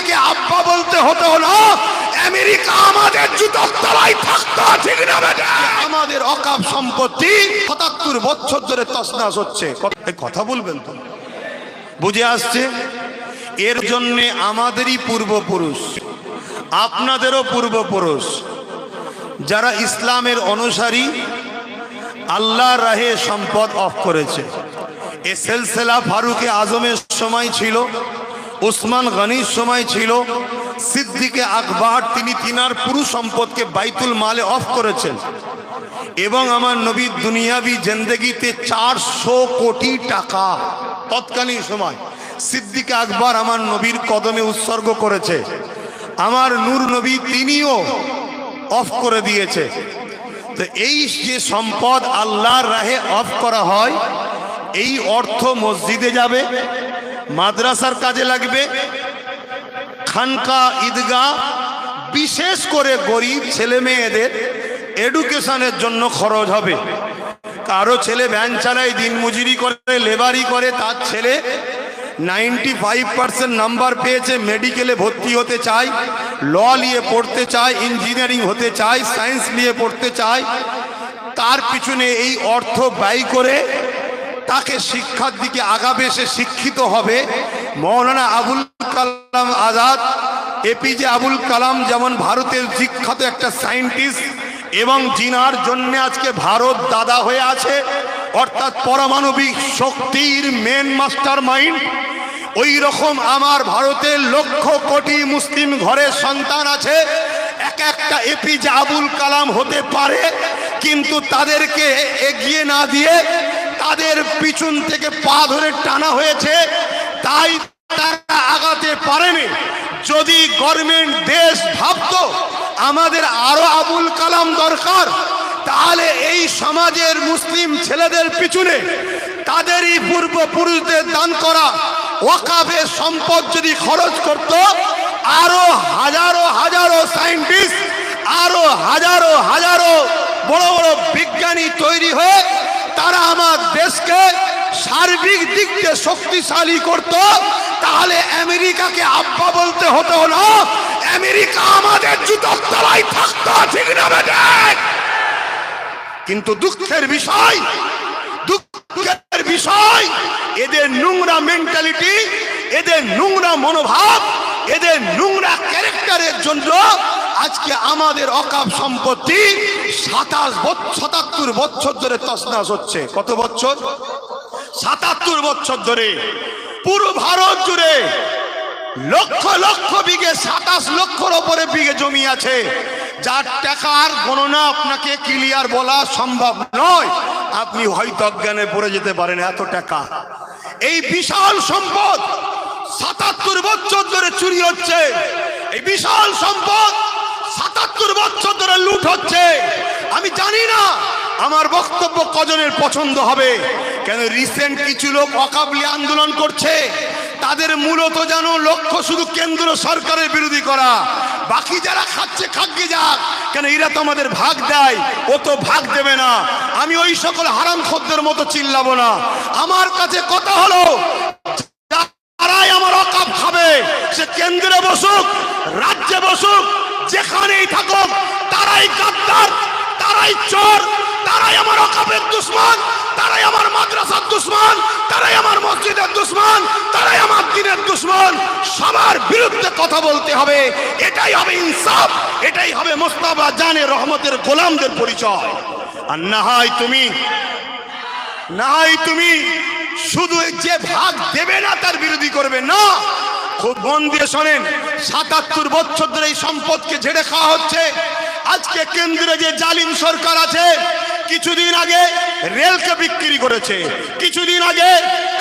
আমেরিকাকে আব্বা বলতে হতো না। আমেরিকা আমাদের জুতোর তলায় থাকতো, ঠিক না? আমাদের অকাপ সম্পত্তি সাতাত্তর বছর ধরে তসনাস হচ্ছে। কথা বলবেন তো? বুঝে আসছে? এর জন্যে আমাদেরই পূর্বপুরুষ, আপনাদেরও পূর্বপুরুষ। যারা ইসলামের অনুসারী আল্লাহ রাহে সম্পদ অফ করেছে। এ সেলসেলা ফারুকে আজমের সময় ছিল। উসমান গনির সময় ছিল, সিদ্দিকে আকবর, তিনি তিনার পুরো সম্পদকে বাইতুল মালে অফ করেছেন। এবং আমার নবীর দুনিয়াবি জেন্দেগিতে চারশো কোটি টাকা তৎকালীন সময় সিদ্দিকে আকবর আমার নবীর কদমে উৎসর্গ করেছে। আমার নূর নবী তিনিও অফ করে দিয়েছে। তো এই যে সম্পদ আল্লাহর রাহে অফ করা হয়, এই অর্থ মসজিদে যাবে মাদ্রাসার কাজে লাগবে। খানকা ঈদগাহ, বিশেষ করে গরিব ছেলে মেয়েদের এডুকেশনের জন্য খরচ হবে। কারও ছেলে ভ্যান চালায়, দিন মজুরি করে, লেবারি করে, তার ছেলে নাইনটি ফাইভ পার্সেন্ট নাম্বার পেয়েছে মেডিকেলে ভর্তি হতে চায় ল নিয়ে পড়তে চায় ইঞ্জিনিয়ারিং হতে চায় সায়েন্স নিয়ে পড়তে চায়। তার পিছনে এই অর্থ ব্যয় করে তাকে শিক্ষার দিকে আগাবে, সে শিক্ষিত হবে। মৌলানা আবুল কালাম আজাদ, এপিজে আবুল কালাম যেমন ভারতের বিখ্যাত একটা সায়েন্টিস্ট এবং জিনার জন্য আজকে ভারত দাদা হয়ে আছে, অর্থাৎ পারমাণবিক শক্তির মেন মাস্টার মাইন্ড ওই রকম আমার ভারতের লক্ষ কোটি মুসলিম ঘরের সন্তান আছে, এক একটা এপিজে আবুল কালাম হতে পারে, কিন্তু তাদেরকে এগিয়ে না দিয়ে তাদের পিছন থেকে পা ধরে টানা হয়েছে, তাই তারা আগাতে পারেনি। যদি গভর্নমেন্ট দেশ ভাবতো, আমাদের আরও আবুল কালাম দরকার, তাহলে এই সমাজের মুসলিম ছেলেদের পিছনে তাদেরই পূর্বপুরুষদের দান করা ওয়াকাফের সম্পদ যদি খরচ করত, আরও হাজারো হাজারো সায়েন্টিস্ট আরও হাজারো হাজারো বড় বড় বিজ্ঞানী তৈরি হয়ে তারা আমার দেশকে সার্বিক দিক দিয়ে শক্তিশালী করত, তাহলে আমেরিকাকে আব্বা বলতে হতো না আমেরিকা আমাদের জুতোর তলায় থাকতো, ঠিক না? কিন্তু দুঃখের বিষয় দুঃখের বিষয়, এদের নোংরা মেন্টালিটি এদের নোংরা মনোভাব, এদের নোংরা ক্যারেক্টারের জন্য আজকে আমাদের অকাপ সম্পত্তি সাতাশ সাতাত্তর বছর ধরে তসনাস হচ্ছে। কত বছর সাতাত্তর বছর ধরে। পুরো ভারত জুড়ে লক্ষ লক্ষ বিঘে, সাতাশ লক্ষর ওপরে বিঘে জমি আছে। যার টাকার গণনা আপনাকে ক্লিয়ার বলা সম্ভব নয়। আপনি হয়তো অজ্ঞানে পড়ে যেতে পারেন, এত টাকা। এই বিশাল সম্পদ সাতাত্তর বছর ধরে চুরি হচ্ছে। এই বিশাল সম্পদ সাতাত্তর বছর ধরে লুট হচ্ছে। আমি জানি না আমার বক্তব্য কজনের পছন্দ হবে। কেন রিসেন্ট কিছু লোক অকাবলি আন্দোলন করছে। তাদের মূলত যেন লক্ষ্য শুধু কেন্দ্র সরকারের বিরোধী করা। বাকি যারা খাচ্ছে, খাগ্গে যাক। কেন এরা তো আমাদের ভাগ দেয়, ও তো ভাগ দেবে না। আমি ওই সকল হারাম খদ্দের মতো চিল্লাবো না। আমার কাছে কথা হলো তারাই আমার অকাপ খাবে সে কেন্দ্রে বসুক রাজ্যে বসুক যেখানেই থাকুক তারাই গাদ্দার তারাই চোর তারাই আমার অকাপের দুশ্মন তারাই আমার মাদ্রাসার দুশ্মন তারাই আমার মসজিদের দুশ্মন, তারাই আমার দিনের দুশ্মন। সবার বিরুদ্ধে কথা বলতে হবে। এটাই হবে ইনসাফ, এটাই হবে মোস্তাফা জানে রহমতের গোলামদের পরিচয়। আর না হয় তুমি না হয় তুমি শুধু যে ভাগ দেবে না, তার বিরোধী করবে না। খুব মন দিয়ে শোনেন, সাতাত্তর বছর ধরে এই সম্পদকে ঝেড়ে খাওয়া হচ্ছে। আজকে কেন্দ্রে যে জালিম সরকার আছে কিছুদিন আগে রেলকে বিক্রি করেছে, কিছুদিন আগে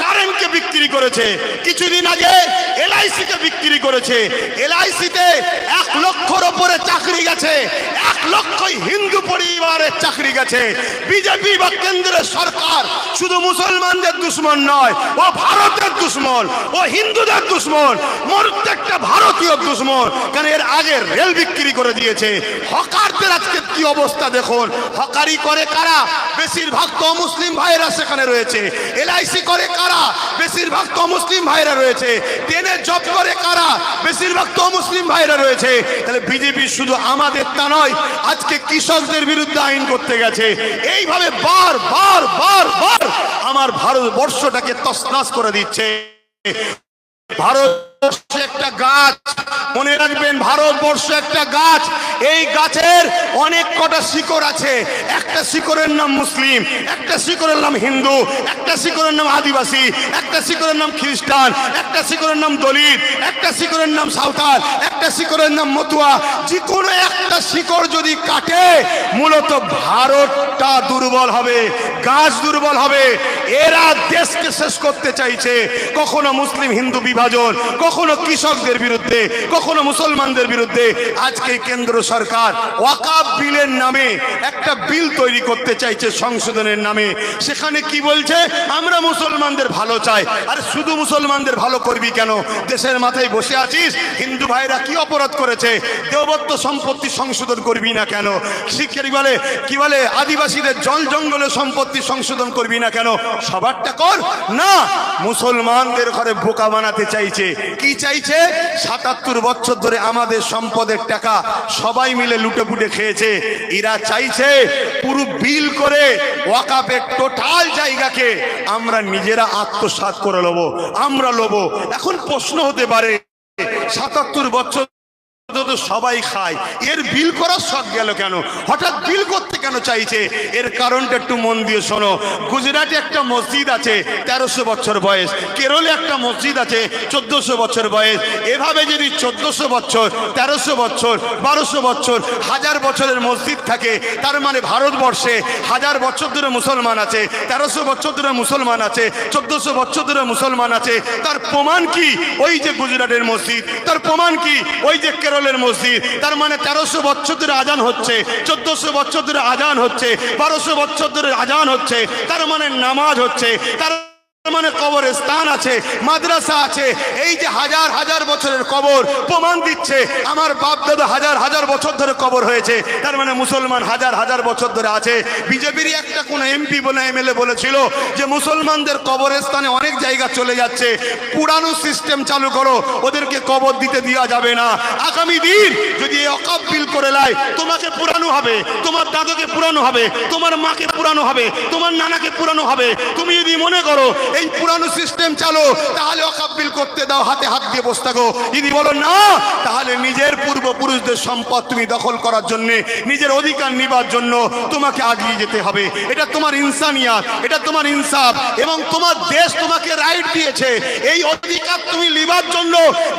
কারেন্টকে বিক্রি করেছে, কিছুদিন আগে এলআইসি কে বিক্রি করেছে। এলআইসিতে এক লক্ষর ওপরে চাকরি গেছে, এক লক্ষ হিন্দু পরিবারের চাকরি গেছে। বিজেপি বা কেন্দ্রের সরকার শুধু মুসলমানদের দুশ্মন নয়, ও ভারতের দুশ্মন, ও হিন্দুদের দুশ্মন প্রত্যেকটা ভারতীয় দুশ্মন কারণ এর আগে রেল বিক্রি করে দিয়েছে? হকারদের আজকে কি অবস্থা দেখুন? হকারি করে কারা? বেশিরভাগ তো মুসলিম ভাইয়েরা সেখানে রয়েছে। এলআইসি করে কারা? বেশিরভাগ তো মুসলিম ভাইয়েরা রয়েছে। ট্রেনে জব করে কারা? বেশিরভাগ তো মুসলিম ভাইরা রয়েছে। তাহলে বিজেপি শুধু আমাদের তা নয়, আজকে কৃষকদের বিরুদ্ধে আইন করতে গেছে। এইভাবে বার বার বার বার আমার ভারতবর্ষটাকে তসনাস করে দিচ্ছে। ভারত একটা গাছ। মনে রাখবেন, ভারতবর্ষ একটা গাছ। এই গাছের অনেক কটা শিকড় আছে। একটা শিকড়ের নাম মুসলিম, একটা শিকড়ের নাম হিন্দু, একটা শিকড়ের নাম আদিবাসী, একটা শিকড়ের নাম খ্রিস্টান, একটা শিকড়ের নাম দলিত, একটা শিকড়ের নাম সাঁওতাল, একটা শিকড়ের নাম মতুয়া। যে কোনো একটা শিকড় যদি কাটে, মূলত ভারতটা দুর্বল হবে, গাছ দুর্বল হবে। এরা দেশকে শেষ করতে চাইছে। কখনো মুসলিম, হিন্দু বিভাজন কখনো কৃষকদের বিরুদ্ধে, কখনো মুসলমানদের বিরুদ্ধে আজকে কেন্দ্র সরকার ওয়াকাব বিলের নামে একটা বিল তৈরি করতে চাইছে সংশোধনের নামে। সেখানে কি বলছে? আমরা মুসলমানদের ভালো চাই। আর শুধু মুসলমানদের ভালো করবি কেন? দেশের মাথায় বসে আছিস? হিন্দু ভাইরা কি অপরাধ করেছে? দেবত্ব সম্পত্তি সংশোধন করবি না কেন? শিক্ষার বলে, কি বলে? আদিবাসীদের জল জঙ্গলের সম্পত্তি সংশোধন করবি না কেন? সবারটা কর। না, মুসলমানদের ঘরে বোকা বানাতে চাইছে। কি চাইছে? সাতাত্তর বছর ধরে আমাদের সম্পদের টাকা সবাই মিলে লুটেপুটে খেয়েছে। এরা চাইছে পুরো বিল করে ওয়াকাপের টোটাল জায়গাকে আমরা নিজেরা আত্মসাত করে লব, আমরা লব। এখন প্রশ্ন হতে পারে, সাতাত্তর বছর সবাই খায়, এর বিল করার শখ গেল কেন? হঠাৎ বিল করতে কেন চাইছে? এর কারণটা একটু মন দিয়ে শোনো। গুজরাটে একটা মসজিদ আছে, তেরোশো বছর বয়স। কেরলে একটা মসজিদ আছে, চোদ্দশো বছর বয়স। এভাবে যদি চোদ্দশো বছর, তেরোশো বছর, বারোশো বছর, হাজার বছরের মসজিদ থাকে, তার মানে ভারতবর্ষে হাজার বছর ধরে মুসলমান আছে, তেরোশো বছর ধরে মুসলমান আছে, চোদ্দশো বছর ধরে মুসলমান আছে, তার প্রমাণ কি? ওই যে গুজরাটের মসজিদ, তার প্রমাণ কি? ওই যে কেরলের মসজিদ। তার মানে তেরোশো বছর ধরে আজান হচ্ছে, চোদ্দশো বছর ধরে আজান হচ্ছে, বারোশো বছর ধরে আজান হচ্ছে, তার মানে নামাজ হচ্ছে, তার মানে কবরের স্থান আছে, মাদ্রাসা আছে। এই যে হাজার হাজার বছরের কবর প্রমাণ দিচ্ছে, আমার বাপ দাদা হাজার হাজার বছর ধরে কবর হয়েছে। তার মানে মুসলমান হাজার হাজার বছর ধরে আছে। বিজেপির একটা কোন এমপি বলে এমএলএ বলেছিল যে মুসলমানদের কবরের স্থানে অনেক জায়গা চলে যাচ্ছে। পুরানো সিস্টেম চালু করো, ওদেরকে কবর দিতে দেওয়া যাবে না। আগামী দিন যদি এই অকাপ বিল করে লাই তোমাকে পুরানো হবে, তোমার দাদাকে পুরানো হবে, তোমার মাকে পুরানো হবে, তোমার নানাকে পুরানো হবে। তুমি যদি মনে করো এই পুরানো সিস্টেম চালো, তাহলে অকাব্বিল করতে দাও, হাতে হাত দিয়ে বসে থাকো। যদি বলো না, তাহলে নিজের পূর্বপুরুষদের সম্পদ তুমি দখল করার জন্য, নিজের অধিকার নিবার জন্য তোমাকে আগিয়ে যেতে হবে। এটা তোমার ইনসানিয়াত, এটা তোমার ইনসাফ, এবং তোমার দেশ তোমাকে রাইট দিয়েছে। এই অধিকার তুমি লিবার জন্য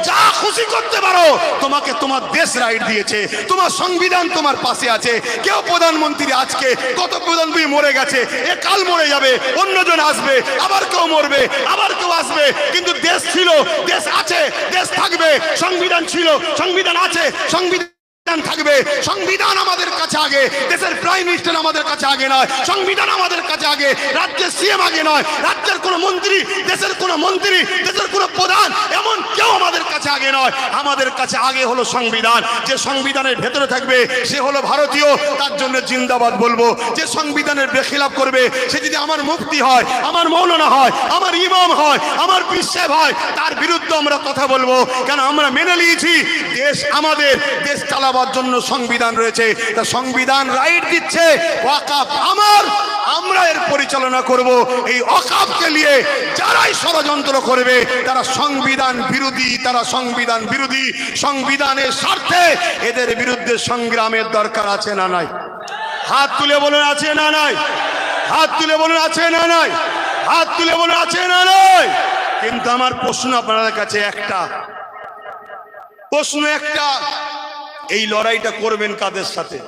যা খুশি করতে পারো, তোমাকে তোমার দেশ রাইট দিয়েছে। তোমার সংবিধান তোমার পাশে আছে। কেউ প্রধানমন্ত্রী আজকে, কত প্রধানমন্ত্রী মরে গেছে, এ কাল মরে যাবে, অন্যজন আসবে, আবার কেউ মরবে, আবার কেউ আসবে। কিন্তু দেশ ছিল, দেশ আছে, দেশ থাকবে, সংবিধান ছিল, সংবিধান আছে, সংবিধান থাকবে। সংবিধান আমাদের কাছে আগে। দেশের প্রাইম মিনিস্টার আমাদের কাছে আগে নয়। সংবিধান আমাদের কাছে আগে। রাজ্যের সিএম আগে নয়। রাজ্যের কোনো মন্ত্রী, দেশের কোনো মন্ত্রী, দেশের কোনো প্রধান এমন কেউ আমাদের কাছে আগে নয়। আমাদের কাছে আগে হলো সংবিধান। যে সংবিধানের ভেতরে থাকবে, সে হলো ভারতীয়। তার জন্য জিন্দাবাদ বলব। যে সংবিধানের বেখিলাপ করবে, সে যদি আমার মুক্তি হয়, আমার মৌলানা হয়, আমার ইমাম হয়, আমার বিশ্বাস হয়, তার বিরুদ্ধে আমরা কথা বলব। কেন? আমরা মেনে নিয়েছি, দেশ আমাদের, দেশ চালাবার জন্য সংবিধান রয়েছে। তা সংবিধান রাইট দিচ্ছে। ওয়াকাফ আমার, আমরা এর পরিচালনা করব। এই অকাপকে নিয়ে যারাই ষড়যন্ত্র করবে, তারা সংবিধান বিরোধী, তারা সংবিধান বিরোধী। সংবিধানের স্বার্থে এদের বিরুদ্ধে সংগ্রামের দরকার আছে না নাই? হাত তুলে বলুন, আছে না নাই? হাত তুলে বলুন, আছে না নাই? হাত তুলে বলুন, আছে না নাই? কিন্তু আমার প্রশ্ন আপনাদের কাছে একটা। প্রশ্ন একটা। এই লড়াইটা করবেন কাদের সাথে?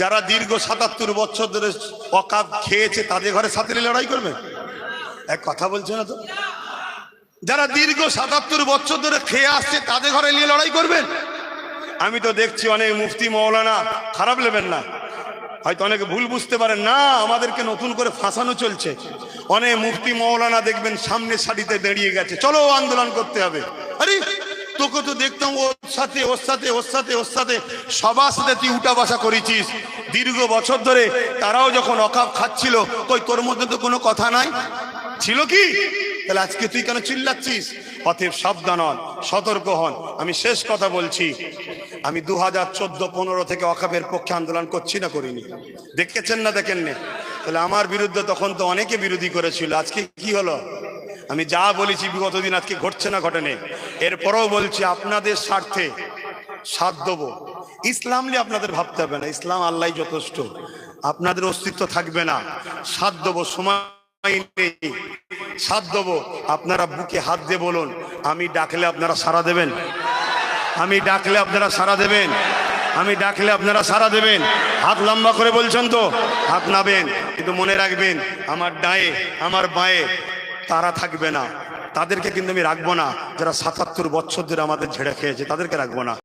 যারা দীর্ঘ সাতাত্তর বছর ধরে অকাপ খেয়েছে, তাদের ঘরে সাথে লড়াই করবেন? এক কথা বলছে না তো? যারা দীর্ঘ সাতাত্তর বছর ধরে খেয়ে আসছে, তাদের ঘরে নিয়ে লড়াই করবেন? আমি তো দেখছি অনেক মুফতি মৌলানা, খারাপ নেবেন না। হয়তো অনেকে ভুল বুঝতে পারেন, না, আমাদেরকে নতুন করে ফাঁসানো চলছে। অনেক মুফতি মৌলানা দেখবেন সামনে সারিতে দাঁড়িয়ে গেছে। চলো আন্দোলন করতে হবে। আরে তোকে তো দেখতাম ওর সাথে ওর সাথে ওর সাথে ওর সাথে। সবার সাথে তুই উঠা বসা করেছিস। দীর্ঘ বছর ধরে তারাও যখন অকাপ খাচ্ছিল, কই তোর মধ্যে তো কোনো কথা নাই? ছিল কি? তাহলে আজকে তুই কেন চিল্লাচ্ছিস? অতএব সাবধান হন, সতর্ক হন। আমি শেষ কথা বলছি। আমি দু হাজার চোদ্দ, পনেরো থেকে অকাপের পক্ষে আন্দোলন করছি না করিনি। দেখেছেন না দেখেননি? তাহলে আমার বিরুদ্ধে তখন তো অনেকে বিরোধী করেছিল। আজকে কি হলো? আমি যা বলেছি বিগত দিন আজকে ঘটছে না ঘটেনি এরপরেও বলছি, আপনাদের স্বার্থে সাথ দেবো। ইসলাম নিয়ে আপনাদের ভাবতে হবে না। ইসলাম আল্লাহ যথেষ্ট। আপনাদের অস্তিত্ব থাকবে না। সাথ দেবো, সময় সাথ দেবো, আপনারা বুকে হাত দিয়ে বলুন, আমি ডাকলে আপনারা সারা দেবেন? আমি ডাকলে আপনারা সারা দেবেন? আমি ডাকলে আপনারা সারা দেবেন? হাত লম্বা করে বলছেন তো হাত নাবেন কিন্তু মনে রাখবেন, আমার ডায়ে, আমার বাঁয়ে তারা থাকবে না। তাদেরকে কিন্তু আমি রাখব না, যারা সাতাত্তর বছর ধরে আমাদের ঝেড়ে খেয়েছে, তাদেরকে রাখব না।